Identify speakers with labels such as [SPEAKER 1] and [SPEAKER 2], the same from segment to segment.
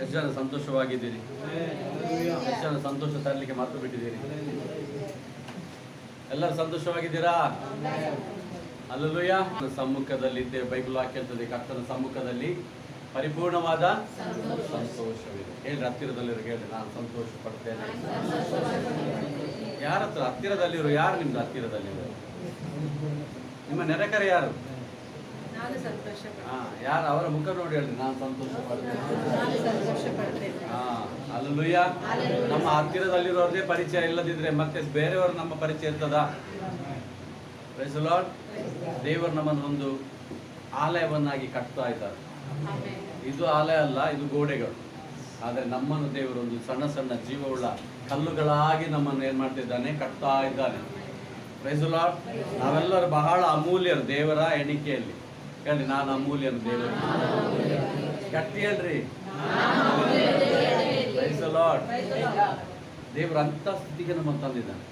[SPEAKER 1] ಎಷ್ಟು ಜನ ಸಂತೋಷವಾಗಿದ್ದೀರಿ. ಎಷ್ಟು ಜನ ಸಂತೋಷ ತರಲಿಕ್ಕೆ ಮರೆತು ಬಿಟ್ಟಿದ್ದೀರಿ. ಎಲ್ಲರೂ ಸಂತೋಷವಾಗಿದ್ದೀರಾ? ಅಲ್ಲೂಯ ಸಮ್ಮುಖದಲ್ಲಿ ಇದ್ದೇ, ಬೈಬಲ್ ಹಾಕಿರ್ತದೆ ಕರ್ತನ ಸಮ್ಮುಖದಲ್ಲಿ ಪರಿಪೂರ್ಣವಾದ ಸಂತೋಷವಿದೆ. ಹೇಳಿ ಹತ್ತಿರದಲ್ಲಿರೋ ಹೇಳಿ ನಾನು ಸಂತೋಷ ಪಡ್ತೇನೆ ಯಾರ ಹತ್ರ ಹತ್ತಿರದಲ್ಲಿರೋ, ಯಾರು ನಿಮ್ದು ಹತ್ತಿರದಲ್ಲಿರೋ ನಿಮ್ಮ ನೆರೆಕರೆ ಯಾರು? ಹಾ ಯಾರು ಅವರ ಮುಖ ನೋಡಿ ಹೇಳಿ ನಾನು ಸಂತೋಷ ಪಡ್ತೇನೆ ಹಾ ಅಲ್ಲೂಯ್ಯ ನಮ್ಮ ಹತ್ತಿರದಲ್ಲಿರೋದೇ ಪರಿಚಯ ಇಲ್ಲದಿದ್ರೆ ಮತ್ತೆ ಬೇರೆಯವರು ನಮ್ಮ ಪರಿಚಯ ಇರ್ತದ? ದೇವರು ನಮ್ಮನ್ನು ಒಂದು ಆಲಯವನ್ನಾಗಿ ಕಟ್ತಾ ಇದ್ದಾರೆ. ಇದು ಆಲಯ ಅಲ್ಲ ಇದು ಗೋಡೆಗಳು. ಆದರೆ ನಮ್ಮನ್ನು ದೇವರು ಒಂದು ಸಣ್ಣ ಸಣ್ಣ ಜೀವವುಳ್ಳ ಕಲ್ಲುಗಳಾಗಿ ನಮ್ಮನ್ನು ಏನ್ ಮಾಡ್ತಿದ್ದಾನೆ? ಕಟ್ತಾ ಇದ್ದಾನೆ. ಲಾರ್ಡ್ ನಾವೆಲ್ಲರೂ ಬಹಳ ಅಮೂಲ್ಯರು ದೇವರ ಎಣಿಕೆಯಲ್ಲಿ. ಹೇಳಿ, ನಾನು ಅಮೂಲ್ಯ ದೇವರು ಗಟ್ಟಿ ಹೇಳ್ರಿ. ಲಾರ್ಡ್ ದೇವ್ರ ಅಂತ ಸ್ಥಿತಿಗೆ ನಮ್ಮನ್ನು ತಂದಿದ್ದಾನೆ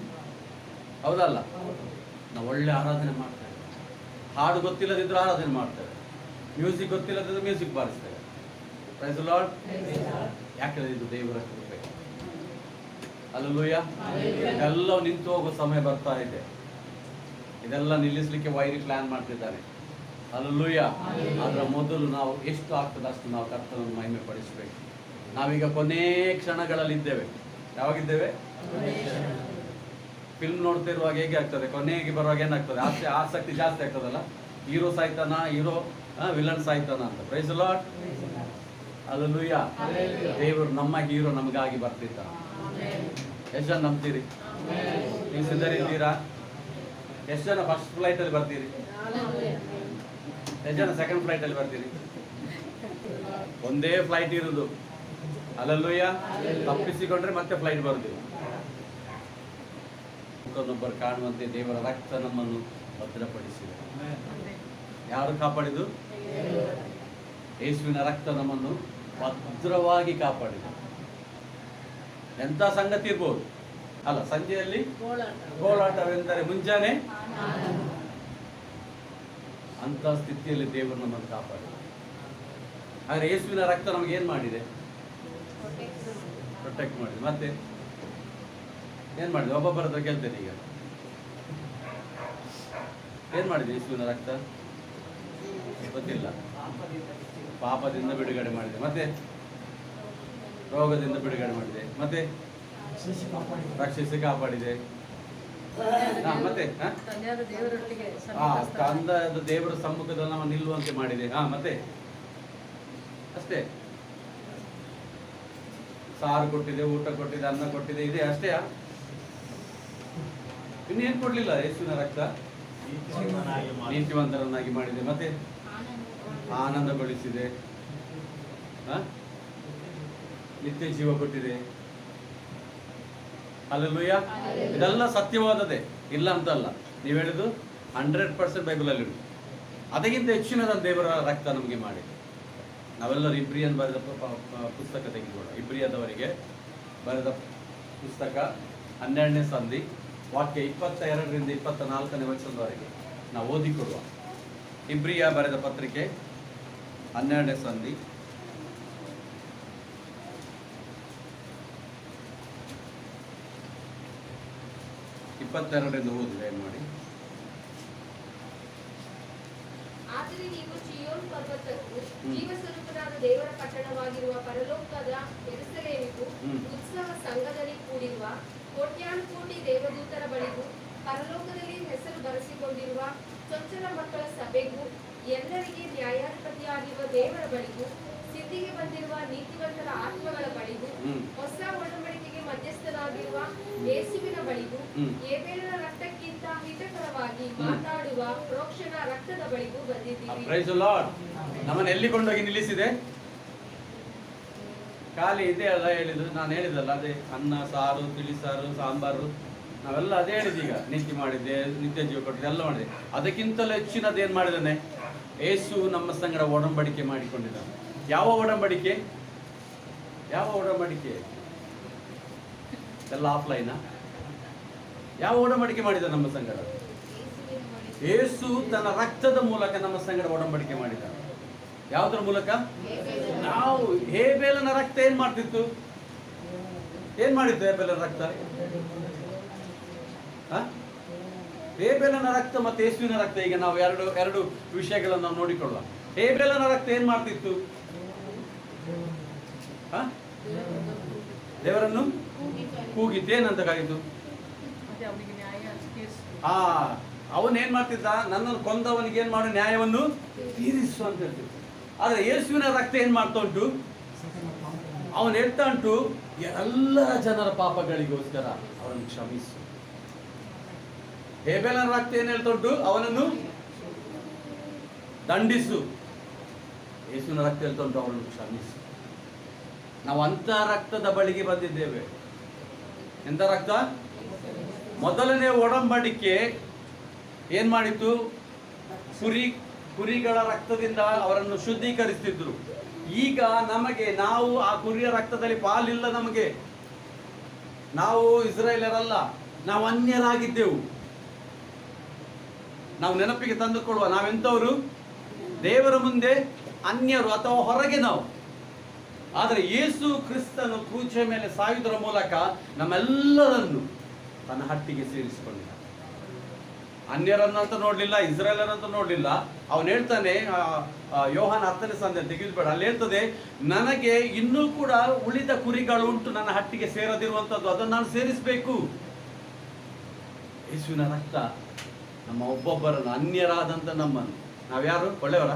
[SPEAKER 1] ಹೌದಲ್ಲ? ನಾವು ಒಳ್ಳೆ ಆರಾಧನೆ ಮಾಡ್ತೇವೆ. ಹಾಡು ಗೊತ್ತಿಲ್ಲದಿದ್ರೆ ಆರಾಧನೆ ಮಾಡ್ತೇವೆ. ಮ್ಯೂಸಿಕ್ ಗೊತ್ತಿಲ್ಲದಿದ್ರೆ ಮ್ಯೂಸಿಕ್ ಬಾರಿಸ್ತೇವೆ. ಪ್ರೈಸ್ ಲಾರ್ಡ್ ಯಾಕೆ ಇದು ದೇವರ ಕೃಪೆ. ಅಲ್ಲೂಯ್ಯ ಎಲ್ಲ ನಿಂತು ಹೋಗೋ ಸಮಯ ಬರ್ತಾ ಇದೆ. ಇದೆಲ್ಲ ನಿಲ್ಲಿಸಲಿಕ್ಕೆ ವೈರಿ ಪ್ಲಾನ್ ಮಾಡ್ತಿದ್ದಾನೆ ಅಲ್ಲೂಯ್ಯ ಅದರ ಮೊದಲು ನಾವು ಎಷ್ಟು ಆಗ್ತದೆ ಅಷ್ಟು ನಾವು ಕರ್ತನನ್ನು ಮಹಿಮೆ ಪಡಿಸಬೇಕು ನಾವೀಗ ಕೊನೇ ಕ್ಷಣಗಳಲ್ಲಿ ಇದ್ದೇವೆ ಯಾವಾಗಿದ್ದೇವೆ? ಫಿಲ್ಮ್ ನೋಡ್ತಾ ಇರುವಾಗ ಹೇಗೆ ಆಗ್ತದೆ? ಕೊನೆಗೆ ಬರುವಾಗ ಏನಾಗ್ತದೆ? ಆಸೆ ಆಸಕ್ತಿ ಜಾಸ್ತಿ ಆಗ್ತದಲ್ಲ? ಹೀರೋ ಸಾಯ್ತಾನ ಹೀರೋ ವಿಲನ್ ಸಾಯ್ತಾನ ಅಂತ. ಪ್ರೈಸ್ ಲಾಟ್ ಅಲ್ಲೂಯ್ಯ ದೇವರು ನಮ್ಮ ಹೀರೋ ನಮಗಾಗಿ ಬರ್ತಿದ್ದ. ಎಷ್ಟು ಜನ ನಂಬ್ತೀರಿ? ನೀವು ಸಿದ್ಧರಿದ್ದೀರಾ? ಎಷ್ಟು ಜನ ಫಸ್ಟ್ ಫ್ಲೈಟಲ್ಲಿ ಬರ್ತೀರಿ? ಎಷ್ಟು ಜನ ಸೆಕೆಂಡ್ ಫ್ಲೈಟ್ ಅಲ್ಲಿ ಬರ್ತೀರಿ ಒಂದೇ ಫ್ಲೈಟ್ ಇರುದು. ಅಲ್ಲಲ್ಲೂಯ್ಯ ತಪ್ಪಿಸಿಕೊಂಡ್ರೆ ಮತ್ತೆ ಫ್ಲೈಟ್ ಬರುದಿಲ್ಲ ಒಬ್ಬರು ಕಾಣುವಂತೆ ದೇವರ ರಕ್ತ ನಮ್ಮನ್ನು ಭದ್ರಪಡಿಸಿದೆ. ಯಾರು ಕಾಪಾಡಿದು ಯೇಸುವಿನ ರಕ್ತ ನಮ್ಮನ್ನು ಭದ್ರವಾಗಿ ಕಾಪಾಡಿದೆ. ಎಂತ ಸಂಗತಿ ಇರ್ಬೋದು? ಅಲ್ಲ ಸಂಜೆಯಲ್ಲಿ
[SPEAKER 2] ಕೋಲಾಟವೆಂದರೆ
[SPEAKER 1] ಗೋಳಾಟವೆಂದರೆ ಮುಂಜಾನೆ? ಅಂತ ಸ್ಥಿತಿಯಲ್ಲಿ ದೇವರು ನಮ್ಮನ್ನು ಕಾಪಾಡಿದೆ ಆದರೆ ಯೇಸುವಿನ ರಕ್ತ ನಮ್ಗೆ ಏನ್ ಮಾಡಿದೆ? ಪ್ರೊಟೆಕ್ಟ್ ಮಾಡಿದೆ. ಮತ್ತೆ ಏನ್ ಮಾಡಿದೆ? ಒಬ್ಬೊಬ್ಬರ ಹತ್ರ ಕೇಳ್ತೇನೆ ಈಗ. ಏನ್ ಮಾಡಿದೆ ಯೇಸುವಿನ ರಕ್ತ? ಗೊತ್ತಿಲ್ಲ. ಪಾಪದಿಂದ ಬಿಡುಗಡೆ ಮಾಡಿದೆ. ಮತ್ತೆ ರೋಗದಿಂದ ಬಿಡುಗಡೆ ಮಾಡಿದೆ. ಮತ್ತೆ ರಕ್ಷಿಸಿ ಕಾಪಾಡಿದೆ. ಮತ್ತೆ
[SPEAKER 2] ಸಮೀಪಸ್ಥ
[SPEAKER 1] ದೇವರ ಸಮ್ಮುಖದಲ್ಲಿ ನಾವು ನಿಲ್ಲುವಂತೆ ಮಾಡಿದೆ. ಹಾ ಮತ್ತೆ? ಅಷ್ಟೇ. ಸಾರು ಕೊಟ್ಟಿದೆ ಊಟ ಕೊಟ್ಟಿದೆ ಅನ್ನ ಕೊಟ್ಟಿದೆ ಇದೆ ಅಷ್ಟೇ ಇನ್ನೇನ್ ಕೊಡ್ಲಿಲ್ಲ ಯೇಸುವಿನ ರಕ್ತ? ನೀತಿವಂತರನ್ನಾಗಿ ಮಾಡಿದೆ. ಮತ್ತೆ? ಆನಂದಗೊಳಿಸಿದೆ. ಹ? ನಿತ್ಯ ಜೀವ ಕೊಟ್ಟಿದೆ. ಅಲ್ಲೂಯ್ಯ ಇದೆಲ್ಲ ಸತ್ಯವಾದದೇ ಇಲ್ಲ ಅಂತಲ್ಲ. ನೀವು ಹೇಳಿದ್ದು ಹಂಡ್ರೆಡ್ ಪರ್ಸೆಂಟ್ ಬೈಬಲಲ್ಲಿ ಉಂಟು ಅದಕ್ಕಿಂತ ಹೆಚ್ಚಿನದ ದೇವರ ರಕ್ತ ನಮಗೆ ಮಾಡಿ ನಾವೆಲ್ಲರೂ ಇಬ್ರಿಯನ್ ಬರೆದ ಪುಸ್ತಕ ತೆಗೆದುಕೊಳ್ಳ ಇಬ್ರಿಯದವರಿಗೆ ಬರೆದ ಪುಸ್ತಕ ಹನ್ನೆರಡನೇ ಸಂಧಿ ವಾಕ್ಯ ಇಪ್ಪತ್ತ ಎರಡರಿಂದ ಇಪ್ಪತ್ತ ನಾಲ್ಕನೇ ವಚನದವರೆಗೆ ನಾವು ಓದಿಕೊಡುವ. ಇಬ್ರಿಯ ಬರೆದ ಪತ್ರಿಕೆ ಹನ್ನೆರಡನೇ ಸಂಧಿ ಇಪ್ಪತ್ತೆರಡರಿಂದ ಓದಿ ಏನು ಮಾಡಿ
[SPEAKER 3] ಆದರೆ ನೀವು ಚಿಯೋನ್ ಪರ್ವತಕ್ಕೂ. ಜೀವಸ್ವರೂಪನಾದ ದೇವರ ಪಟ್ಟಣವಾಗಿರುವ ಪರಲೋಕದ ಎರುಸಲೇಮಿಗೂ. ಉತ್ಸವ ಸಂಘದಲ್ಲಿ ಕೂಡಿರುವ ಕೋಟ್ಯಾನುಕೋಟಿ ದೇವದೂತರ ಬಳಿಗೂ ಪರಲೋಕದಲ್ಲಿ ಹೆಸರು ಬರೆಸಿಕೊಂಡಿರುವ ಚೊಚ್ಚಲ ಮಕ್ಕಳ ಸಭೆಗೂ ಎಲ್ಲರಿಗೆ ನ್ಯಾಯಾಧಿಪತಿಯಾಗಿರುವ ದೇವರ ಬಳಿಗೂ ಸಿದ್ಧಿಗೆ ಬಂದಿರುವ ನೀತಿವಂತರ ಆತ್ಮಗಳ ಬಳಿಗೂ ಹೊಸ ಒಡಂಬಡಿಕೆಗೆ ಮಧ್ಯಸ್ಥರಾಗಿರುವ ಯೇಸುವಿನ ಬಳಿಗೂ
[SPEAKER 1] ಪ್ರೈಸ್ ಲಾರ್ಡ್ ನಮ್ಮನ್ನು ಎಲ್ಲಿ ಕೊಂಡೋಗಿ ನಿಲ್ಲಿಸಿದೆ? ಖಾಲಿ ಇದೆ ಅಲ್ಲ ಹೇಳಿದ್ರು ನಾನು ಹೇಳಿದಲ್ಲ ಅದೇ ಅನ್ನ, ಸಾರು ತಿಳಿಸಾರು ಸಾಂಬಾರು. ನಾವೆಲ್ಲ ಅದೇ ಹೇಳಿದ್ದು ಈಗ. ನೀತಿ ಮಾಡಿದ್ದೆ, ನಿತ್ಯ ಜೀವ ಕೊಟ್ಟಿದ್ದೆ, ಎಲ್ಲ ಮಾಡಿದೆ. ಅದಕ್ಕಿಂತಲೂ ಹೆಚ್ಚಿನದು ಏನು ಮಾಡಿದ್ದಾನೆ? ಏಸು ನಮ್ಮ ಸಂಗಡ ಒಡಂಬಡಿಕೆ ಮಾಡಿಕೊಂಡಿದ್ದಾನೆ. ಯಾವ ಒಡಂಬಡಿಕೆ? ಯಾವ ಒಡಂಬಡಿಕೆ? ಎಲ್ಲ ಆಫ್ಲೈನಾ ಯಾವ ಒಡಂಬಡಿಕೆ ಮಾಡಿದ ನಮ್ಮ ಸಂಗಡ? ಏಸು ತನ್ನ ರಕ್ತದ ಮೂಲಕ ನಮ್ಮ ಸಂಗಡ ಒಡಂಬಡಿಕೆ ಮಾಡಿದ ಯಾವುದರ ಮೂಲಕ? ನಾವು ಹೇಬೇಲನ ರಕ್ತ ಏನ್ ಮಾಡ್ತಿತ್ತು? ಏನ್ ಮಾಡಿತ್ತು ಹೇಬೇಲನ ರಕ್ತ? ಹೇಬೇಲನ ರಕ್ತ ಮತ್ತೆ ಯೇಸುವಿನ ರಕ್ತ ಈಗ ನಾವು ಎರಡು ಎರಡು ವಿಷಯಗಳನ್ನು ನಾವು ನೋಡಿಕೊಳ್ಳುವ ಹೇಬೇಲನ ರಕ್ತ ಏನ್ ಮಾಡ್ತಿತ್ತು? ದೇವರನ್ನು ಕೂಗಿತ್ತು ಏನಂತ ಕಾಯಿತು
[SPEAKER 2] ಮತ್ತೆ ಅವನಿಗೆ ನ್ಯಾಯ
[SPEAKER 1] ಅವನ್ ಏನ್ ಮಾಡ್ತಿದ್ದ? ನನ್ನನ್ನು ಕೊಂದವನಿಗೆ ಏನ್ ಮಾಡು, ನ್ಯಾಯವನ್ನು ತೀರಿಸು ಅಂತ ಹೇಳ್ತಿದ್ದ. ಆದ್ರೆ ಯೇಸುವಿನ ರಕ್ತ ಏನ್ ಮಾಡ್ತಾ ಉಂಟು? ಅವನು ಹೇಳ್ತಾ ಉಂಟು ಎಲ್ಲ ಜನರ ಪಾಪಗಳಿಗೋಸ್ಕರ ಅವನನ್ನು ಕ್ಷಮಿಸು. ಹೇಬೆಲನ ರಕ್ತ ಏನ್ ಹೇಳ್ತಾ ಉಂಟು? ಅವನನ್ನು ದಂಡಿಸು. ಯೇಸುವಿನ ರಕ್ತ ಹೇಳ್ತಾ ಉಂಟು, ಅವನನ್ನು ಕ್ಷಮಿಸು. ನಾವು ಅಂತ ರಕ್ತದ ಬಳಿಗೆ ಬಂದಿದ್ದೇವೆ. ಎಂತ ರಕ್ತ? ಮೊದಲನೇ ಒಡಂಬಡಿಕೆ ಏನ್ ಮಾಡಿತ್ತು? ಕುರಿ, ಕುರಿಗಳ ರಕ್ತದಿಂದ ಅವರನ್ನು ಶುದ್ಧೀಕರಿಸ್ತಿದ್ರು. ಈಗ ನಮಗೆ ನಾವು ಆ ಕುರಿಯ ರಕ್ತದಲ್ಲಿ ಪಾಲಿಲ್ಲ ನಮಗೆ. ನಾವು ಇಸ್ರೇಲರಲ್ಲ, ನಾವು ಅನ್ಯರಾಗಿದ್ದೆವು. ನಾವು ನೆನಪಿಗೆ ತಂದುಕೊಳ್ಳುವ ನಾವೆಂತವರು? ದೇವರ ಮುಂದೆ ಅನ್ಯರು ಅಥವಾ ಹೊರಗೆ ನಾವು. ಆದರೆ ಯೇಸು ಕ್ರಿಸ್ತನು ಪೂಜೆ ಮೇಲೆ ಸಾಯುವುದರ ಮೂಲಕ ನಮ್ಮೆಲ್ಲರನ್ನು ತನ್ನ ಹಟ್ಟಿಗೆ ಸೇರಿಸಿಕೊಂಡಿದ್ದ ಅನ್ಯರನ್ನಂತ ನೋಡ್ಲಿಲ್ಲ ಇಸ್ರೇಲರಂತ ನೋಡ್ಲಿಲ್ಲ. ಅವನು ಹೇಳ್ತಾನೆ ಯೋಹಾನ ಹತ್ತನೇ ಸಂದೆ ತೆಗೆದುಬೇಡ. ಅಲ್ಲಿ ಹೇಳ್ತದೆ, ನನಗೆ ಇನ್ನೂ ಕೂಡ ಉಳಿದ ಕುರಿಗಳು ಉಂಟು ನನ್ನ ಹಟ್ಟಿಗೆ ಸೇರದಿರುವಂತದ್ದು ಅದನ್ನು ನಾನು ಸೇರಿಸಬೇಕು. ಯೇಸುವಿನ ರಕ್ತ ನಮ್ಮ ಒಬ್ಬೊಬ್ಬರನ್ನು ಅನ್ಯರಾದಂತ ನಮ್ಮನ್ನು. ನಾವ್ಯಾರು? ಒಳ್ಳೆಯವರ?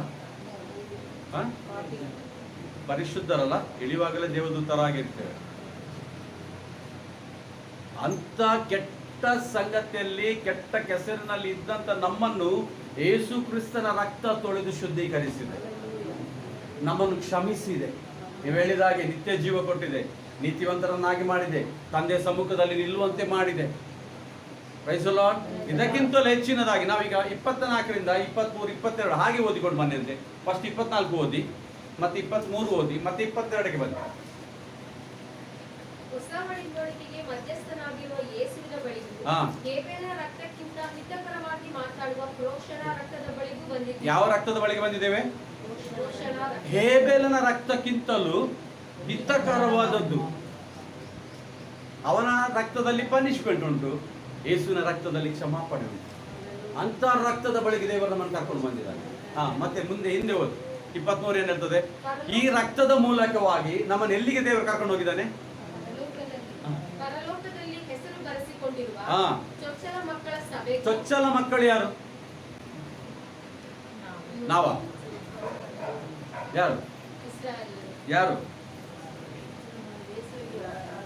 [SPEAKER 1] ಪರಿಶುದ್ಧರಲ್ಲ? ಇಳಿವಾಗಲೇ ದೇವದೂತರಾಗಿರ್ತೇವೆ. ಅಂತ ಕೆಟ್ಟ ಸಂಗತಿಯಲ್ಲಿ, ಕೆಟ್ಟ ಕೆಸರಿನಲ್ಲಿ ಇದ್ದಂತ ನಮ್ಮನ್ನು ಯೇಸು ಕ್ರಿಸ್ತನ ರಕ್ತ ತೊಳೆದು ಶುದ್ಧೀಕರಿಸಿದೆ. ನಮ್ಮನ್ನು ಕ್ಷಮಿಸಿದೆ. ನೀವು ಹೇಳಿದ ಹಾಗೆ ನಿತ್ಯ ಜೀವ ಕೊಟ್ಟಿದೆ, ನೀತಿವಂತರನ್ನಾಗಿ ಮಾಡಿದೆ, ತಂದೆ ಸಮ್ಮುಖದಲ್ಲಿ ನಿಲ್ಲುವಂತೆ ಮಾಡಿದೆ. Lord. ಇದಕ್ಕಿಂತಲೂ ಹೆಚ್ಚಿನದಾಗಿ ನಾವೀಗ ಇಪ್ಪತ್ತ ನಾಲ್ಕರಿಂದ ಇಪ್ಪತ್ಮೂರು, ಇಪ್ಪತ್ತೆರಡು ಹಾಗೆ ಓದಿಕೊಂಡು ಬಂದಿದ್ದೆ ಫಸ್ಟ್ ಇಪ್ಪತ್ನಾಲ್ಕು ಓದಿ, ಮತ್ತೆ ಇಪ್ಪತ್ಮೂರು ಓದಿ, ಮತ್ತೆ ಇಪ್ಪತ್ತೆರಡಕ್ಕೆ ಬನ್ನಿ. ಯಾವ ರಕ್ತದ ಬಳಿಗೆ ಬಂದಿದ್ದೇವೆ? ಹೇಬೆಲನ ರಕ್ತಕ್ಕಿಂತಲೂ ಹಿತಕರವಾದದ್ದು. ಅವನ ರಕ್ತದಲ್ಲಿ ಪನಿಷ್ಮೆಂಟ್ ಉಂಟು. ಯೇಸುವಿನ ರಕ್ತದಲ್ಲಿ ಕ್ಷಮಾಪಣೆ ಉಂಟು. ಅಂತ ರಕ್ತದ ಬಳಿಗೆ ದೇವರು ನಮ್ಮನ್ನು ಕರ್ಕೊಂಡು ಬಂದಿದ್ದಾನೆ ಹಾ ಮತ್ತೆ ಮುಂದೆ ಹಿಂದೆ ಹೋದ್ ಇಪ್ಪತ್ಮೂರು ಏನ್ ಹೇಳ್ತದೆ? ಈ ರಕ್ತದ ಮೂಲಕವಾಗಿ ನಮ್ಮನ್ನು ಎಲ್ಲಿಗೆ ದೇವರು ಕರ್ಕೊಂಡು ಹೋಗಿದ್ದಾನೆ ಹಾ.
[SPEAKER 3] ಪರಲೋಕದಲ್ಲಿ ಹೆಸರು ಬರೆಸಿಕೊಂಡಿರುವ
[SPEAKER 1] ಹಾ.
[SPEAKER 3] ಚೊಚ್ಚಲ ಮಕ್ಕಳ
[SPEAKER 1] ಯಾರು? ನಾವ. ಯಾರು? ಯಾರು?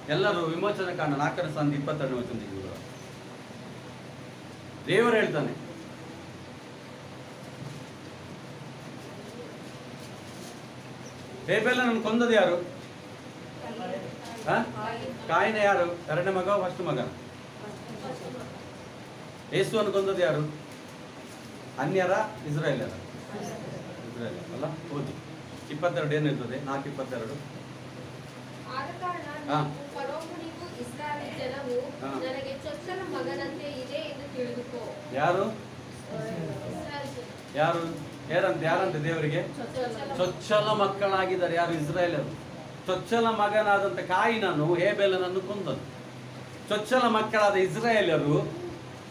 [SPEAKER 1] ಎಲ್ಲರೂ ವಿಮೋಚನೆ ಕಾರಣ ನಾಲ್ಕರ ಸಂದ ಇಪ್ಪತ್ತೆರಡು ವಚನ. ದೇವರು ಹೇಳ್ತಾನೆ. ನನ್ನ ಕೊಂದದ ಯಾರು? ಹ? ಕಾಯಿನ ಯಾರು? ಎರಡನೇ ಮಗ ಫಸ್ಟ್ ಮಗ? ಯೇಸುವನ್ನು ಕೊಂದದ್ದು ಯಾರು? ಅನ್ಯರ ಇಸ್ರಾಯೇಲರ ಇಸ್ರಾಯೇಲ್ ಅಲ್ಲ? ಓದಿ ಇಪ್ಪತ್ತೆರಡು ಏನಿರ್ತದೆ ನಾಲ್ಕು ಇಪ್ಪತ್ತೆರಡು. ಹಾ. ಯಾರು? ಯಾರು? ಯಾರಂತ ಯಾರಂತೆ ದೇವರಿಗೆ?
[SPEAKER 3] ಚೊಚ್ಚಲ.
[SPEAKER 1] ಮಕ್ಕಳಾಗಿದ್ದಾರೆ. ಯಾರು? ಇಸ್ರಾಯೇಲರು. ಚೊಚ್ಚಲ ಮಗನಾದಂತ ಕಾಯಿನನು ಹೇಬೆಲನನ್ನು ಕೊಂದನು. ಚೊಚ್ಚಲ ಮಕ್ಕಳಾದ ಇಸ್ರಾಯೇಲರು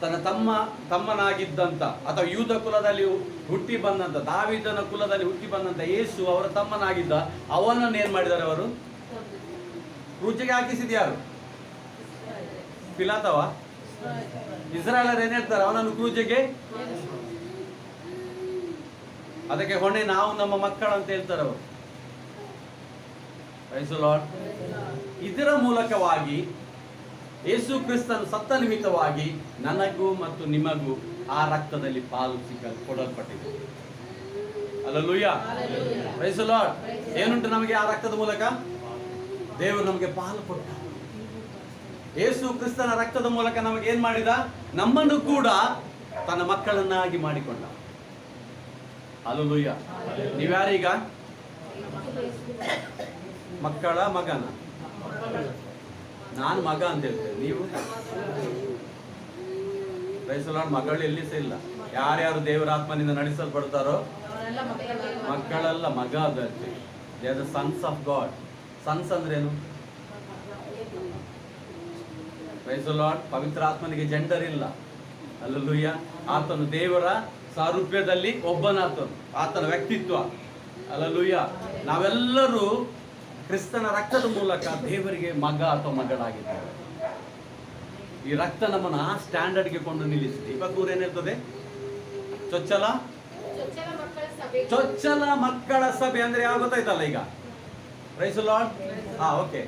[SPEAKER 1] ತನ್ನ ತಮ್ಮ, ತಮ್ಮನಾಗಿದ್ದಂತ, ಅಥವಾ ಯೂದ ಕುಲದಲ್ಲಿ ಹುಟ್ಟಿ ಬಂದಂತ, ದಾವಿದನ ಕುಲದಲ್ಲಿ ಹುಟ್ಟಿ ಬಂದಂತ ಯೇಸು ಅವರ ತಮ್ಮನಾಗಿದ್ದ, ಅವನನ್ನು ಏನು ಮಾಡಿದ್ದಾರೆ ಅವರು? ಕ್ರೂಚಿಗೆ ಹಾಕಿಸಿದ ಯಾರು? ಪಿಲಾತವ? ಇಸ್ರಾಯೇಲರು ಏನ್ ಹೇಳ್ತಾರೆ? ಅವನನ್ನು ಕ್ರೂಜೆಗೆ ಅದಕ್ಕೆ ಹೊಣೆ ನಾವು ನಮ್ಮ ಮಕ್ಕಳು ಅಂತ ಹೇಳ್ತಾರೆ ಅವರು. ಇದರ ಮೂಲಕವಾಗಿ ಯೇಸು ಕ್ರಿಸ್ತನು ಸತ್ತ ನಿಮಿತ್ತವಾಗಿ ನನಗೂ ಮತ್ತು ನಿಮಗೂ ಆ ರಕ್ತದಲ್ಲಿ ಪಾಲು ಸಿಕ್ಕ ಕೊಡಲ್ಪಟ್ಟಿದೆ ಅಲ್ಲೂಯ್ಯ Lord. ಏನುಂಟು ನಮಗೆ ಆ ರಕ್ತದ ಮೂಲಕ? ದೇವರು ನಮಗೆ ಪಾಲು ಕೊಟ್ಟ. ಯೇಸು ಕ್ರಿಸ್ತನ ರಕ್ತದ ಮೂಲಕ ನಮಗೆ ಏನ್ ಮಾಡಿದ? ನಮ್ಮನ್ನು ಕೂಡ ತನ್ನ ಮಕ್ಕಳನ್ನಾಗಿ ಮಾಡಿಕೊಂಡ. ಅಲ್ಲೂಯ್ಯ ನೀವ್ಯಾರೀಗ? ಮಕ್ಕಳ ಮಗನ. ನಾನು ಮಗ ಅಂತ ಹೇಳ್ತೇನೆ. ನೀವು? ರೈಸಲಾಡ್ ಮಗಳು ಎಲ್ಲಿ ಸಹ ಇಲ್ಲ. ಯಾರ್ಯಾರು ದೇವರ ಆತ್ಮನಿಂದ ನಡೆಸಲ್ಪಡ್ತಾರೋ? ಮಕ್ಕಳೆಲ್ಲ, ಮಗ ಅದ they the sons of God sons ಅಂದ್ರೇನು? ಕ್ರೈಸ್ತಲಾಡ್ ಪವಿತ್ರ ಆತ್ಮನಿಗೆ ಜೆಂಡರ್ ಇಲ್ಲ. ಅಲ್ಲೂಯ್ಯ ಆತನು ದೇವರ ಸಾರೂಪ್ಯದಲ್ಲಿ ಒಬ್ಬನಾತನು. ಆತನ ವ್ಯಕ್ತಿತ್ವ. ಅಲ್ಲೂಯ್ಯ ನಾವೆಲ್ಲರೂ ಕ್ರಿಸ್ತನ ರಕ್ತದ ಮೂಲಕ ದೇವರಿಗೆ ಮಗ ಅಥವಾ ಮಗಳಾಗಿದ್ದಾರೆ. ಈ ರಕ್ತ ನಮ್ಮನ್ನು ಆ ಸ್ಟ್ಯಾಂಡರ್ಡ್ಗೆ ಕೊಂಡು ನಿಲ್ಲಿಸಿದೆ. ಇವಾಗ ಏನಿರ್ತದೆ? ಚೊಚ್ಚಲ?
[SPEAKER 3] ಚೊಚ್ಚಲ ಮಕ್ಕಳ ಸಭೆ.
[SPEAKER 1] ಅಂದ್ರೆ ಯಾವ ಗೊತ್ತಾಯ್ತಲ್ಲ ಈಗ? ರೈಸು ಲಾರ್ಡ್ ಹಾ ಓಕೆ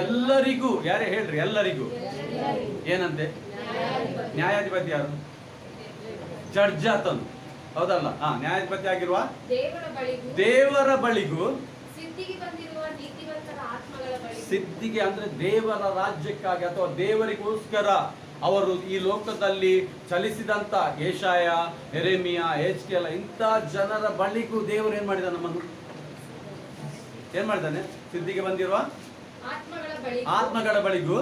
[SPEAKER 3] ಎಲ್ಲರಿಗೂ
[SPEAKER 1] ಯಾರೇ ಹೇಳ್ರಿ ಎಲ್ಲರಿಗೂ. ಏನಂತೆ? ನ್ಯಾಯಾಧಿಪತಿ ಯಾರು? ಜಡ್ಜ್ ಆತನು. ಹೌದಲ್ಲ? ಹಾ ನ್ಯಾಯಾಧಿಪತಿ ಆಗಿರುವ
[SPEAKER 3] ದೇವರ ಬಳಿಗೂ ಸಿದ್ಧಿಗೆ
[SPEAKER 1] ಅಂದ್ರೆ ದೇವರ ರಾಜ್ಯಕ್ಕಾಗಿ ಅಥವಾ ದೇವರಿಗೋಸ್ಕರ ಅವರು ಈ ಲೋಕದಲ್ಲಿ ಚಲಿಸಿದಂತ ಏಷಾಯ ಎರೆಮಿಯ ಎಲ್ಲ ಇಂಥ ಜನರ ಬಳಿಗೂ ದೇವರು ಏನ್ ಮಾಡಿದ ನಮ್ಮನ್ನು? ಏನ್ ಮಾಡಿದಾನೆ? ಸಿದ್ಧಿಗೆ ಬಂದಿರುವ
[SPEAKER 3] ಆತ್ಮಗಳ ಬಳಿಗೂ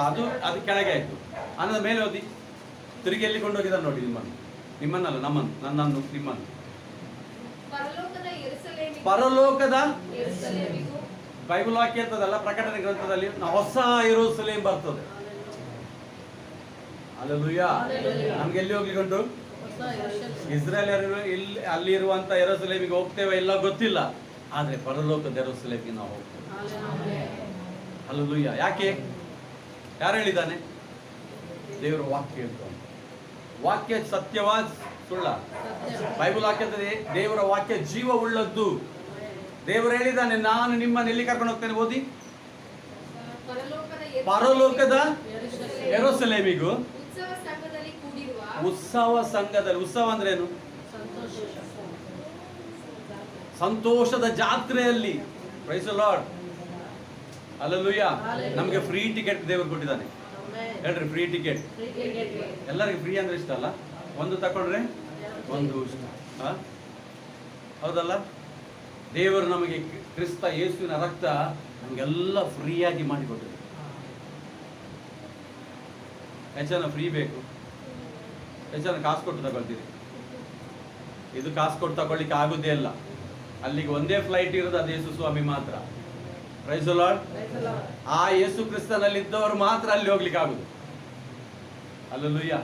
[SPEAKER 1] ಅದು ಅದು ಕೆಳಗೆ ಆಯ್ತು. ಅನ್ನದ ಮೇಲೆ ಓದಿ. ತಿರುಗಿ ಎಲ್ಲಿ ಕೊಂಡೋಗಿದ್ದಾರೆ ನೋಡಿ ನಿಮ್ಮನ್ನು. ನಿಮ್ಮನ್ನಲ್ಲ ನಮ್ಮನ್ನು ನನ್ನನ್ನು ನಿಮ್ಮನ್ನು.
[SPEAKER 3] ಪರಲೋಕದ
[SPEAKER 1] ಬೈಬಲ್ ವಾಕ್ಯ ಇರ್ತದಲ್ಲ ಪ್ರಕಟಣೆ ಗ್ರಂಥದಲ್ಲಿ ಹೊಸ ಇರೋಸಲೇಮ್ ಬರ್ತದೆ. ಅಲ್ಲೂಯ್ಯ ನಮ್ಗೆ ಎಲ್ಲಿ ಹೋಗ್ಲಿಕ್ಕೆ ಉಂಟು? ಇಸ್ರೇಲ್ ಇಲ್ಲಿ ಅಲ್ಲಿರುವಂತ ಎರೋಸಲೇಮಿಗೆ ಹೋಗ್ತೇವೆ ಇಲ್ಲ ಗೊತ್ತಿಲ್ಲ. ಆದ್ರೆ ಪರಲೋಕದ ಎರೋಸಲೇಮಿಗೆ ನಾವು ಹೋಗ್ತೇವೆ. ಅಲ್ಲೂಯ್ಯ ಯಾಕೆ? ಯಾರು ಹೇಳಿದ್ದಾನೆ? ದೇವರ ವಾಕ್ಯ ಹೇಳ್ತಾನೆ. ವಾಕ್ಯ ಸತ್ಯವಾದ ಸುಳ್ಳ. ಬೈಬಲ್ ವಾಕ್ಯದಲ್ಲಿ ದೇವರ ವಾಕ್ಯ ಜೀವ ಉಳ್ಳದ್ದು. ದೇವರು ಹೇಳಿದ್ದಾನೆ ನಾನು ನಿಮ್ಮನ್ನು ಎಲ್ಲಿ ಕರ್ಕೊಂಡು ಹೋಗ್ತೇನೆ ಓದಿ?
[SPEAKER 3] ಪರಲೋಕದ
[SPEAKER 1] ಎರೋಸಲೇಮಿಗೂ.
[SPEAKER 3] ಉತ್ಸವ ಸಂಘದಲ್ಲಿ ಕೂಡಿರುವ
[SPEAKER 1] ಉತ್ಸವ ಸಂಘದಲ್ಲಿ ಉತ್ಸವ ಅಂದ್ರೆ ಏನು? ಸಂತೋಷದ ಜಾತ್ರೆಯಲ್ಲಿ. ಪ್ರೈಸ್ ಲಾರ್ಡ್ ಅಲ್ಲಲ್ಲೂಯ್ಯ ನಮಗೆ ಫ್ರೀ ಟಿಕೆಟ್ ದೇವರು ಕೊಟ್ಟಿದ್ದಾನೆ. ಹೇಳ್ರಿ ಫ್ರೀ ಟಿಕೆಟ್ ಎಲ್ಲರಿಗೂ ಫ್ರೀ ಅಂದ್ರೆ ಇಷ್ಟ ಅಲ್ಲ? ಒಂದು ತಕೊಂಡ್ರೆ ಒಂದು ಇಷ್ಟ. ಹೌದಲ್ಲ? ದೇವರು ನಮಗೆ ಕ್ರಿಸ್ತ ಯೇಸುವಿನ ರಕ್ತ ನಮಗೆಲ್ಲ ಫ್ರೀಯಾಗಿ ಮಾಡಿಕೊಟ್ಟಿದೆ. ಹೆಚ್ಚನ ಫ್ರೀ ಬೇಕು. ಹೆಚ್ಚನ ಕಾಸು ಕೊಟ್ಟು ತಗೊಳ್ತೀರಿ. ಇದು ಕಾಸು ಕೊಟ್ಟು ತಗೊಳ್ಳಿಕ್ಕೆ ಆಗುದೇ ಇಲ್ಲ. ಅಲ್ಲಿಗೆ ಒಂದೇ ಫ್ಲೈಟ್ ಇರೋದು ಅದು ಯೇಸು ಸ್ವಾಮಿ ಮಾತ್ರ. ಪ್ರೈಸ್ ಲಾರ್ಡ್ ಆ ಯೇಸು ಕ್ರಿಸ್ತನಲ್ಲಿ ಇದ್ದವರು ಮಾತ್ರ ಅಲ್ಲಿ ಹೋಗ್ಲಿಕ್ಕೆ ಆಗುದು. ಅಲ್ಲಲ್ಲೂಯ್ಯ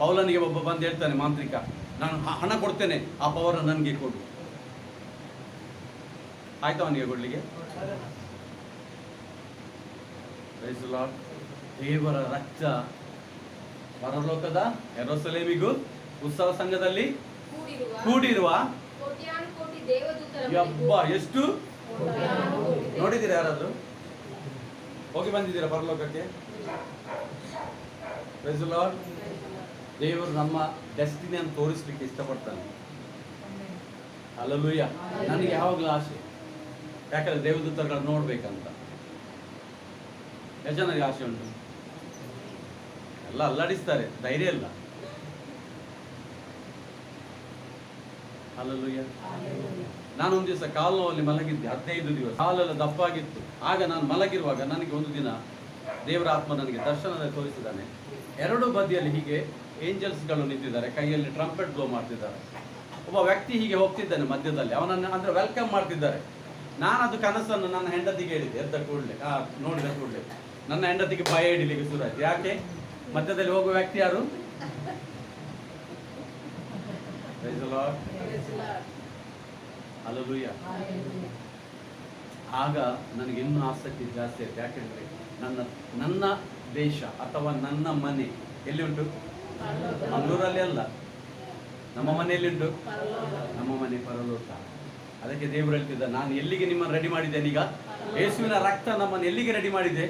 [SPEAKER 1] ಪೌಲನಿಗೆ ಒಬ್ಬ ಬಂದು ಹೇಳ್ತಾನೆ ಮಾಂತ್ರಿಕ ನಾನು ಹಣ ಕೊಡ್ತೇನೆ ಆ ಪವರ್ ನನಗೆ ಕೊಡು. ಆಯ್ತಾ ಅವನಿಗೆ ಕೊಡ್ಲಿಕ್ಕೆ? Lord. ದೇವರ ರಕ್ತ ಪರಲೋಕದ ಎರೋಸಲೇಮಿಗೂ ಉತ್ಸವ ಸಂಘದಲ್ಲಿ
[SPEAKER 3] ಕೂಡಿರುವ
[SPEAKER 1] ಎಷ್ಟು? ನೋಡಿದ್ದೀರಾ ಯಾರಾದ್ರು? ಹೋಗಿ ಬಂದಿದ್ದೀರಾ ಪರಲೋಕಕ್ಕೆ. ದೇವರು ನಮ್ಮ ಡೆಸ್ಟಿನಿಯನ್ನು ತೋರಿಸ್ಲಿಕ್ಕೆ ಇಷ್ಟಪಡ್ತಾನೆ. ಅಲ್ಲಲೂಯ್ಯ ನನಗೆ ಯಾವಾಗಲೂ ಆಸೆ. ಯಾಕಂದ್ರೆ ದೇವದೂತರುಗಳನ್ನ ನೋಡ್ಬೇಕಂತ. ಎಷ್ಟು ಜನರಿಗೆ ಆಸೆ ಉಂಟು. ಎಲ್ಲ ಅಲ್ಲಾಡಿಸ್ತಾರೆ, ಧೈರ್ಯ ಇಲ್ಲ. ಅಲ್ಲಲೂಯ್ಯ ನಾನೊಂದು ದಿವಸ ಕಾಲು ನೋವಲ್ಲಿ ಮಲಗಿದ್ದೆ, ಹದಿನೈದು ದಿವಸ. ಕಾಲೆಲ್ಲ ದಪ್ಪಾಗಿತ್ತು. ಆಗ ನಾನು ಮಲಗಿರುವಾಗ ನನಗೆ ಒಂದು ದಿನ ದೇವರ ಆತ್ಮ ನನಗೆ ದರ್ಶನದಲ್ಲಿ ತೋರಿಸಿದ್ದಾನೆ. ಎರಡು ಬದಿಯಲ್ಲಿ ಹೀಗೆ ಏಂಜಲ್ಸ್ಗಳು ನಿಂತಿದ್ದಾರೆ. ಕೈಯಲ್ಲಿ ಟ್ರಂಪೆಟ್ ಬ್ಲೋ ಮಾಡ್ತಿದ್ದಾರೆ. ಒಬ್ಬ ವ್ಯಕ್ತಿ ಹೀಗೆ ಹೋಗ್ತಿದ್ದಾನೆ ಮಧ್ಯದಲ್ಲಿ. ಅವನನ್ನು ಅಂದ್ರೆ ವೆಲ್ಕಮ್ ಮಾಡ್ತಿದ್ದಾರೆ. ನಾನು ಅದು ಕನಸನ್ನು ನನ್ನ ಹೆಂಡತಿಗೆ ಹೇಳಿದೆ. ಎದ್ದ ಕೂಡಲೇ. ಆ, ನೋಡಿದ ಕೂಡಲೇ. ನನ್ನ ಹೆಂಡತಿಗೆ ಭಯ ಹಿಡಿಲಿಕ್ಕೆ ಶುರು ಆಯ್ತು ಯಾಕೆ? ಮಧ್ಯದಲ್ಲಿ ಹೋಗುವ ವ್ಯಕ್ತಿ ಯಾರು? The ಆಗ ನನಗೆ ಇನ್ನೂ ಆಸಕ್ತಿ ಜಾಸ್ತಿ ಆಯ್ತು. ಯಾಕೆಂದ್ರೆ ನನ್ನ ನನ್ನ ದೇಶ ಅಥವಾ ನನ್ನ ಮನೆ ಎಲ್ಲಿ ಉಂಟು ಮಂಗಳೂರಲ್ಲಿ ಅಲ್ಲ. ನಮ್ಮ ಮನೆಯಲ್ಲಿ ಉಂಟು ನಮ್ಮ ಮನೆ ಪರಲೋಕ. ಅದಕ್ಕೆ ದೇವರು ಹೇಳ್ತಿದ್ದ ನಾನು ಎಲ್ಲಿಗೆ ನಿಮ್ಮನ್ನು ರೆಡಿ ಮಾಡಿದ್ದೇನೆ ಈಗ? ಯೇಸುವಿನ ರಕ್ತ ನಮ್ಮನ್ನು ಎಲ್ಲಿಗೆ ರೆಡಿ ಮಾಡಿದೆ?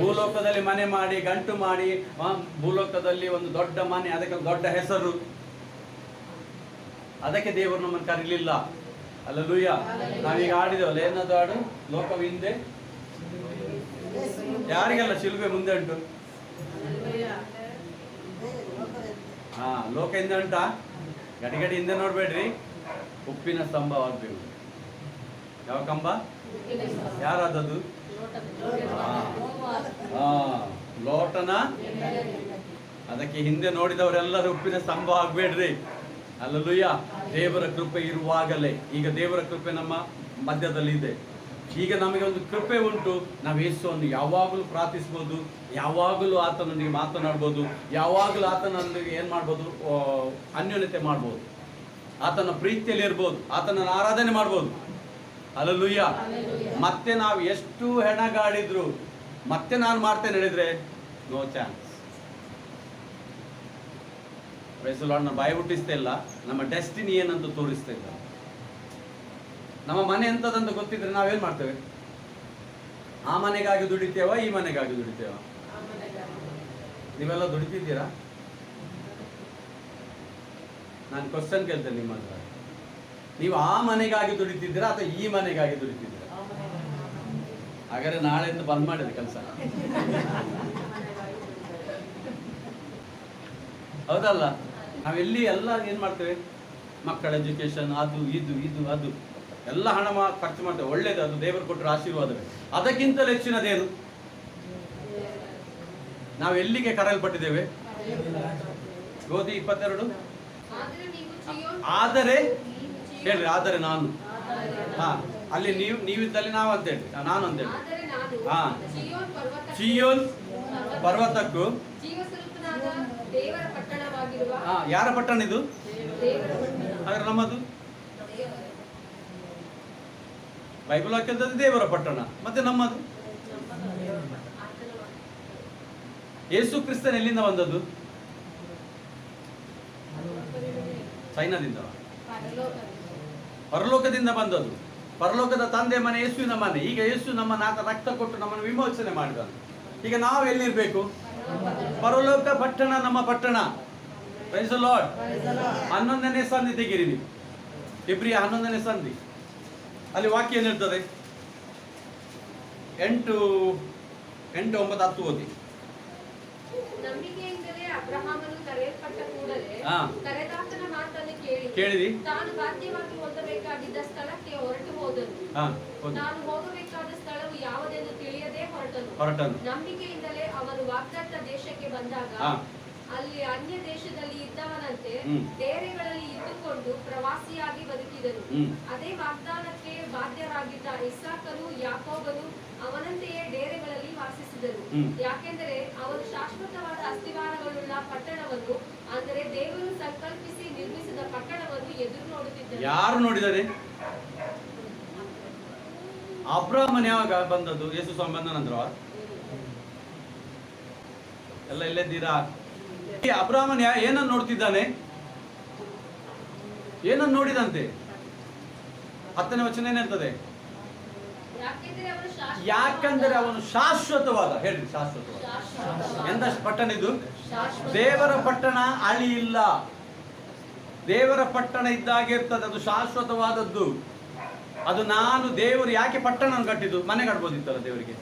[SPEAKER 1] ಭೂಲೋಕದಲ್ಲಿ ಮನೆ ಮಾಡಿ, ಗಂಟು ಮಾಡಿ ಭೂಲೋಕದಲ್ಲಿ ಒಂದು ದೊಡ್ಡ ಮನೆ, ಅದಕ್ಕೆ ದೊಡ್ಡ ಹೆಸರು. ಅದಕ್ಕೆ ದೇವರು ನಮ್ಮನ್ನು ಕರೀಲಿಲ್ಲ. ಅಲ್ಲೂಯ್ಯ ನಾವೀಗ ಆಡಿದವಲ್ಲ ಏನದು ಹಾಡು? ಲೋಕವಿಂದೆ. ಯಾರಿಗೆಲ್ಲ ಶಿಲ್ಬೆ ಮುಂದೆ ಉಂಟು? ಹಾ, ಲೋಕ ಹಿಂದೆ ಉಂಟಾ? ಗಡಿ ಗಡಿ ಹಿಂದೆ ನೋಡ್ಬೇಡ್ರಿ. ಉಪ್ಪಿನ ಸ್ತಂಭವಾಗ್ಬೇಕು ಯಾವ ಕಂಬ? ಯಾರದದು? ಲೋಟನ? ಅದಕ್ಕೆ ಹಿಂದೆ ನೋಡಿದವರೆಲ್ಲರೂ ಉಪ್ಪಿನ ಸ್ತಂಭ ಆಗ್ಬೇಡ್ರಿ. ಅಲ್ಲಲುಯ್ಯ ದೇವರ ಕೃಪೆ ಇರುವಾಗಲೇ. ಈಗ ದೇವರ ಕೃಪೆ ನಮ್ಮ ಮಧ್ಯದಲ್ಲಿ ಇದೆ ಈಗ ನಮಗೆ ಒಂದು ಕೃಪೆ ಉಂಟು. ನಾವು ಯೇಸುವನ್ನು ಯಾವಾಗಲೂ ಪ್ರಾರ್ಥಿಸ್ಬೋದು ಯಾವಾಗಲೂ ಆತನೊಂದಿಗೆ ಮಾತನಾಡ್ಬೋದು ಯಾವಾಗಲೂ ಆತನೊಂದಿಗೆ ಏನು ಮಾಡ್ಬೋದು ಅನ್ಯೋನ್ಯತೆ ಮಾಡ್ಬೋದು. ಆತನ ಪ್ರೀತಿಯಲ್ಲಿ ಇರ್ಬೋದು ಆತನನ್ನು ಆರಾಧನೆ ಮಾಡ್ಬೋದು. ಅಲ್ಲಲುಯ್ಯ. ಮತ್ತೆ ನಾವು ಎಷ್ಟು ಹೆಣಗಾಡಿದ್ರು ಮತ್ತೆ ನಾನು ಮಾಡ್ತೇನೆ ಹೇಳಿದ್ರೆ ನೋ ಚಾನ್ಸ್ ನಾನು ಬಾಯಿ ಹುಟ್ಟಿಸ್ತಾ ಇಲ್ಲ. ನಮ್ಮ ಡೆಸ್ಟಿನಿ ಏನಂತ ತೋರಿಸ್ತಾ ಇಲ್ಲ. ನಮ್ಮ ಮನೆ ಎಂಥದಂತ ಗೊತ್ತಿದ್ರೆ ನಾವೇನ್ ಮಾಡ್ತೇವೆ? ಆ ಮನೆಗಾಗಿ ದುಡಿತೇವ, ಈ ಮನೆಗಾಗಿ ದುಡಿತೇವ? ನೀವೆಲ್ಲ ದುಡಿತಿದ್ದೀರಾ? ನಾನು ಕ್ವಶನ್ ಕೇಳ್ತೇನೆ ನಿಮ್ಮ ಹತ್ರ. ನೀವು ಆ ಮನೆಗಾಗಿ ದುಡಿತಿದ್ದೀರಾ ಅಥವಾ ಈ ಮನೆಗಾಗಿ ದುಡಿತಿದ್ದೀರಾ? ಹಾಗಾದ್ರೆ ನಾಳೆಯಿಂದ ಬಂದ್ ಮಾಡಿದೆ ಕೆಲಸ. ಹೌದಲ್ಲ? ನಾವೆಲ್ಲಿ ಎಲ್ಲ ಏನು ಮಾಡ್ತೇವೆ? ಮಕ್ಕಳ ಎಜುಕೇಶನ್ ಅದು ಇದು ಇದು ಅದು. ಎಲ್ಲ ಹಣ ಮಾ- ಖರ್ಚು ಮಾಡ್ತೇವೆ. ಒಳ್ಳೇದು ಅದು ದೇವರು ಕೊಟ್ಟರೆ ಆಶೀರ್ವಾದವೇ ಅದಕ್ಕಿಂತಲೂ ಹೆಚ್ಚಿನದೇನು? ನಾವು ಎಲ್ಲಿಗೆ ಕರೆಯಲ್ಪಟ್ಟಿದ್ದೇವೆ? ಗೋಧಿ ಇಪ್ಪತ್ತೆರಡು?
[SPEAKER 3] ಆದರೆ ಚಿಯೋನ್
[SPEAKER 1] ಆದರೆ ನಾನು. ಹಾ ಅಲ್ಲಿ ನೀವು ನೀವಿದ್ದಲ್ಲಿ ನಾವು ಅಂತ ಹೇಳಿ ನಾನು ಅಂತ ಹೇಳಿ
[SPEAKER 3] ಆದರೆ ನಾನು
[SPEAKER 1] ಹಾ.
[SPEAKER 3] ಚಿಯೋನ್ ಪರ್ವತ
[SPEAKER 1] ಚಿಯೋನ್ ಪರ್ವತಕ್ಕೂ ಹಾ ಯಾರ ಪಟ್ಟಣ ಇದು? ಹಾಗಾದ್ರೆ ನಮ್ಮದು? ಬೈಬಲ್ ಹಾಕಿದ್ದು ದೇವರ ಪಟ್ಟಣ. ಮತ್ತೆ ನಮ್ಮದು? ಯೇಸು ಕ್ರಿಸ್ತನ್ ಎಲ್ಲಿಂದ ಬಂದದ್ದು? ಚೈನಾದಿಂದ. ಪರಲೋಕದಿಂದ ಬಂದದ್ದು. ಪರಲೋಕದ ತಂದೆ ಮನೆ ಯೇಸುವಿನ ಮನೆ. ಈಗ ಯೇಸು ನಮ್ಮ ನಾತ ರಕ್ತ ಕೊಟ್ಟು ನಮ್ಮನ್ನು ವಿಮೋಚನೆ ಮಾಡಿದನು. ಈಗ ನಾವು ಎಲ್ಲಿರ್ಬೇಕು ಪರಲೋಕ ಪಟ್ಟಣ ನಮ್ಮ ಪಟ್ಟಣ. ಲಾರ್ಡ್ ಹನ್ನೊಂದನೇ ಸಂಧಿ ತೆಗೀರಿ ನೀವು. ಇಬ್ರಿಯ ಹನ್ನೊಂದನೇ ಸಂಧಿ. ಅಲ್ಲಿ ವಾಕ್ಯ ಏನಿರ್ತದೆ ಎಂಟು ಎಂಟು ಒಂಬತ್ತು ಹತ್ತು ಓದಿ. ಕೇಳಿದಿ?
[SPEAKER 3] ನಾನು ಹೋಗಬೇಕಾದ ಯಾವುದೆಂದು ತಿಳಿಯದೆ ಹೊರಟನು.
[SPEAKER 1] ಹೊರಟನು.
[SPEAKER 3] ನಂಬಿಕೆಯಿಂದಲೇ ಅವರು ವಾಗ್ದತ್ತ ದೇಶಕ್ಕೆ ಬಂದಾಗ ಅಲ್ಲಿ ಅನ್ಯ ದೇಶದಲ್ಲಿ ಇದ್ದವನಂತೆ
[SPEAKER 1] ದೇರೆಗಳಲ್ಲಿ
[SPEAKER 3] ಡೇರೆಗಳಲ್ಲಿ ಇದ್ದುಕೊಂಡು ಪ್ರವಾಸಿಯಾಗಿ ಬದುಕಿದನು. ಅದೇ ವಾಗ್ದಾನಕ್ಕೆ ಬಾಧ್ಯರಾಗಿದ್ದ ಇಸಾಕನು ಯಾಕೋಬನು ಅವನಂತೆಯೇ ಡೇರೆಗಳಲ್ಲಿ ವಾಸಿಸಿದರು ಯಾಕೆಂದರೆ ಅವರು ಶಾಶ್ವತವಾದ ಅಸ್ಥಿವಾರಗಳುಳ್ಳ ಪಟ್ಟಣವನ್ನು ಅಂದರೆ ದೇವರು ಸಂಕಲ್ಪಿಸಿ ನಿರ್ಮಿಸಿದ ಪಟ್ಟಣವನ್ನು ಎದುರು ನೋಡುತ್ತಿದ್ದರು.
[SPEAKER 1] ಯಾರು ನೋಡಿದರೆ? ಅಬ್ರಾಹ್ಮನ್ ಯಾವಾಗ ಬಂದದ್ದು ಯೇಸು ಸ್ವಾಮಿ ಬಂದ ನಂತರ ಎಲ್ಲ ಇಲ್ಲಿದ್ದೀರಾ ಅಬ್ರಾಹ್ಮನ್ ಏನನ್ನು ನೋಡ್ತಿದ್ದಾನೆ? ಏನನ್ನು ನೋಡಿದಂತೆ? ಹತ್ತನೇ ವಚನ ಏನಿರ್ತದೆ?
[SPEAKER 3] ಯಾಕಂದ್ರೆ ಅವನು ಶಾಶ್ವತವಾದ-
[SPEAKER 1] ಅವನು ಶಾಶ್ವತವಾದ. ಎಂತ ಪಟ್ಟಣ ಇದು? ದೇವರ ಪಟ್ಟಣ ಅಳಿಯಿಲ್ಲ. ದೇವರ ಪಟ್ಟಣ ಇದ್ದಾಗಿರ್ತದೆ, ಅದು ಶಾಶ್ವತವಾದದ್ದು. ಅದು ನಾನು ದೇವರು ಯಾಕೆ ಪಟ್ಟಣ ಕಟ್ಟಿದ್ದು? ಮನೆ ಕಟ್ಬೋದಿತ್ತಲ್ಲ ದೇವರಿಗೆ?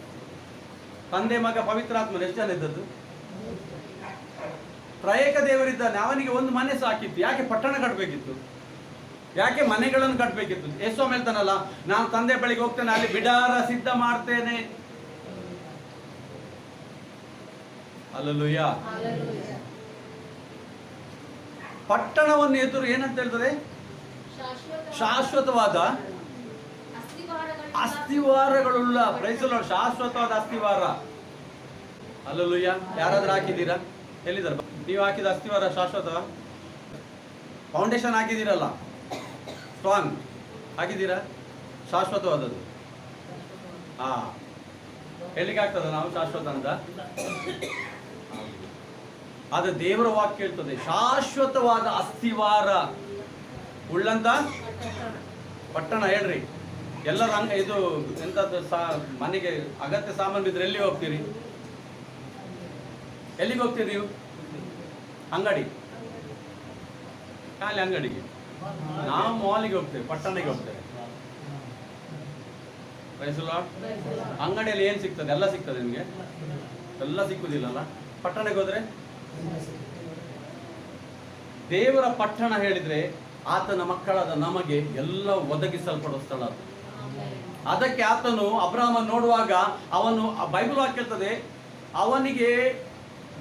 [SPEAKER 1] ತಂದೆ ಮಗ ಪವಿತ್ರಾತ್ಮರು ಎಷ್ಟು ಜನ ಇದ್ದದ್ದು? ಪ್ರಯೇಕ ದೇವರಿದ್ದಾನೆ, ಅವನಿಗೆ ಒಂದು ಮನೆ ಸಾಕಿತ್ತು. ಯಾಕೆ ಪಟ್ಟಣ ಕಟ್ಟಬೇಕಿತ್ತು ಯಾಕೆ ಮನೆಗಳನ್ನು ಕಟ್ಟಬೇಕಿತ್ತು ಎಷ್ಟೋ ಹೇಳ್ತಾನಲ್ಲ, ನಾನು ತಂದೆ ಬಳಿಗೆ ಹೋಗ್ತೇನೆ, ಅಲ್ಲಿ ಬಿಡಾರ ಸಿದ್ಧ ಮಾಡ್ತೇನೆ.
[SPEAKER 3] Hallelujah.
[SPEAKER 1] ಪಟ್ಟಣವನ್ನು ಎದುರು ಏನಂತ ಹೇಳ್ತದೆ
[SPEAKER 3] ಶಾಶ್ವತವಾದ-
[SPEAKER 1] ಅಸ್ಥಿವಾರಗಳುಳ್ಳ ಪ್ರೈಸಲ್ಲ ಶಾಶ್ವತವಾದ ಅಸ್ಥಿವಾರ ಅಲ್ಲಲ್ಲೂಯ್ಯ ಯಾರಾದ್ರೂ ಹಾಕಿದ್ದೀರಾ? ಎಲ್ಲಿದ್ದಾರೆ? ನೀವು ಹಾಕಿದ ಅಸ್ಥಿವಾರ ಶಾಶ್ವತ? ಫೌಂಡೇಶನ್ ಹಾಕಿದ್ದೀರಲ್ಲ? ಸ್ಟ್ರಾಂಗ್. ಹಾಕಿದ್ದೀರಾ? ಶಾಶ್ವತವಾದದ್ದು. ಹಾ ಹೇಳಿಕ್ಕೆ ಆಗ್ತದ ನಾವು ಶಾಶ್ವತ ಅಂತ? ಆದ್ರೆ ದೇವರ ವಾಕ್ಯ ಹೇಳ್ತದೆ ಶಾಶ್ವತವಾದ ಅಸ್ಥಿವಾರ ಉಳ್ಳಂತ? ಪಟ್ಟಣ, ಹೇಳ್ರಿ. ಎಲ್ಲರ ಅಂಗ ಇದು ಎಂತದ್ದು ಸಾ ಮನೆಗೆ ಅಗತ್ಯ ಸಾಮಾನು ಬಿದ್ರೆ ಎಲ್ಲಿ ಹೋಗ್ತೀರಿ? ಎಲ್ಲಿಗೆ ಹೋಗ್ತೀರಿ ನೀವು? ಅಂಗಡಿ. ಖಾಲಿ ಅಂಗಡಿಗೆ. ನಾವು ಮಾಲಿಗೆ ಹೋಗ್ತೇವೆ, ಪಟ್ಟಣಕ್ಕೆ ಹೋಗ್ತೇವೆ. ಮೈಸೂರು ಅಂಗಡಿಯಲ್ಲಿ ಏನು ಸಿಗ್ತದೆ? ಎಲ್ಲ ಸಿಗ್ತದೆ ನಿಮಗೆ? ಎಲ್ಲ ಸಿಕ್ಕುದಿಲ್ಲಲ್ಲ? ಪಟ್ಟಣಕ್ಕೆ ಹೋದ್ರೆ? ದೇವರ ಪಟ್ಟಣ ಹೇಳಿದ್ರೆ ಆತನ ಮಕ್ಕಳಾದ ನಮಗೆ ಎಲ್ಲ ಒದಗಿಸಲ್ಪಡುವ ಸ್ಥಳ ಅದು. ಅದಕ್ಕೆ ಆತನು ಅಬ್ರಾಹ್ಮ ನೋಡುವಾಗ ಅವನು ಬೈಬಲ್ ಹಾಕಿರ್ತದೆ ಅವನಿಗೆ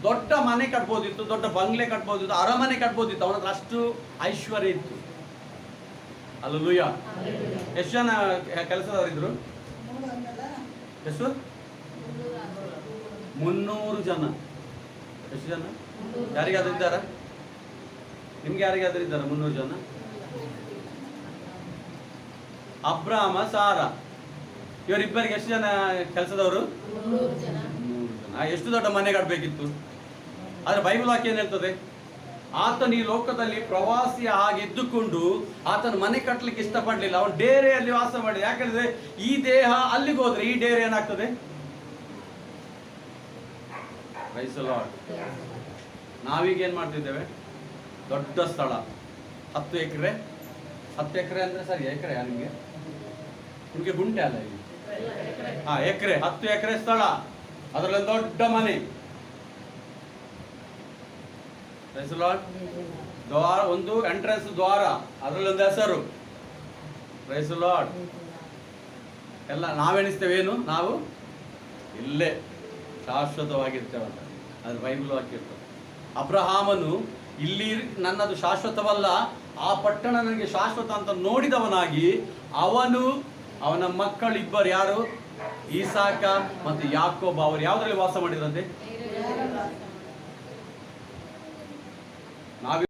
[SPEAKER 1] ದೊಡ್ಡ ಮನೆ ಕಟ್ಬೋದಿತ್ತು ದೊಡ್ಡ ಬಂಗ್ಲೆ ಕಟ್ಬೋದಿತ್ತು ಅರಮನೆ ಕಟ್ಬೋದಿತ್ತು ಅವನ ಹತ್ರ ಅಷ್ಟು ಐಶ್ವರ್ಯ ಇತ್ತು. ಅಲ್ಲ ಲೂಯ ಎಷ್ಟು ಜನ ಕೆಲಸದವರಿದ್ರು ಎಷ್ಟು? ಮುನ್ನೂರು ಜನ. ಎಷ್ಟು ಜನ? ಯಾರಿಗಾದ್ರೂ ಇದ್ದಾರಾ? ನಿಮ್ಗೆ ಯಾರಿಗಾದ್ರೂ ಇದ್ದಾರಾ ಮುನ್ನೂರು ಜನ? ಅಬ್ರಾಮ ಸಾರ. ಇವರಿಬ್ಬರಿಗೆ ಎಷ್ಟು ಜನ ಕೆಲಸದವರು? ಎಷ್ಟು ದೊಡ್ಡ ಮನೆ ಕಟ್ಟಬೇಕಿತ್ತು ಆದ್ರೆ ಬೈಬಲ್ ವಾಕ್ಯ ಏನ್ ಹೇಳ್ತದೆ? ಆತನ ಈ ಲೋಕದಲ್ಲಿ ಪ್ರವಾಸಿ ಆಗಿದ್ದುಕೊಂಡು ಆತನ ಮನೆ ಕಟ್ಟಲಿಕ್ಕೆ ಇಷ್ಟಪಡ್ಲಿಲ್ಲ. ಅವನು ಡೇರೆಯಲ್ಲಿ ವಾಸ ಮಾಡಿದ. ಯಾಕಂದ್ರೆ ಈ ದೇಹ ಅಲ್ಲಿಗೆ ಹೋದ್ರೆ ಈ ಡೇರೆ ಏನಾಗ್ತದೆ. ನಾವೀಗ ಏನ್ ಮಾಡ್ತಿದ್ದೇವೆ? ದೊಡ್ಡ ಸ್ಥಳ. ಹತ್ತು ಎಕರೆ. ಹತ್ತು ಎಕರೆ ಅಂದ್ರೆ ಸರಿ ಎಕರೆ ನಿಮ್ಗೆ? ನಿಮ್ಗೆ ಗುಂಟೆ ಅಲ್ಲ ಇಲ್ಲಿ ಹಾ, ಎಕರೆ, ಹತ್ತು ಎಕರೆ ಸ್ಥಳ. ಅದರಲ್ಲಿ ದೊಡ್ಡ ಮನೆ. ದ್ವಾರ, ಒಂದು ಎಂಟ್ರೆನ್ಸ್ ದ್ವಾರ. ಅದರಲ್ಲಿ ಒಂದು ಹೆಸರು. ರೈಸ್ ಲಾರ್ಡ್ ಎಲ್ಲ ನಾವೆಣಿಸ್ತೇವೆ ಏನು? ನಾವು? ಇಲ್ಲೇ. ಶಾಶ್ವತವಾಗಿರ್ತೇವಲ್ಲ ಅಂತ. ಅದು ಬೈಬಲ್ ವಾಕ್ಯ ಅಬ್ರಹಾಮನು ಇಲ್ಲಿ ನನ್ನದು ಶಾಶ್ವತವಲ್ಲ, ಆ ಪಟ್ಟಣ ನನಗೆ ಶಾಶ್ವತ ಅಂತ ನೋಡಿದವನಾಗಿ ಅವನು ಅವನ ಮಕ್ಕಳಿಬ್ಬರು ಯಾರು? ಈಸಾಕ ಮತ್ತು ಯಾಕೋಬ. ಅವರು ಯಾವುದರಲ್ಲಿ ವಾಸ ಮಾಡಿದ್ರಂತೆ? ನಾವ್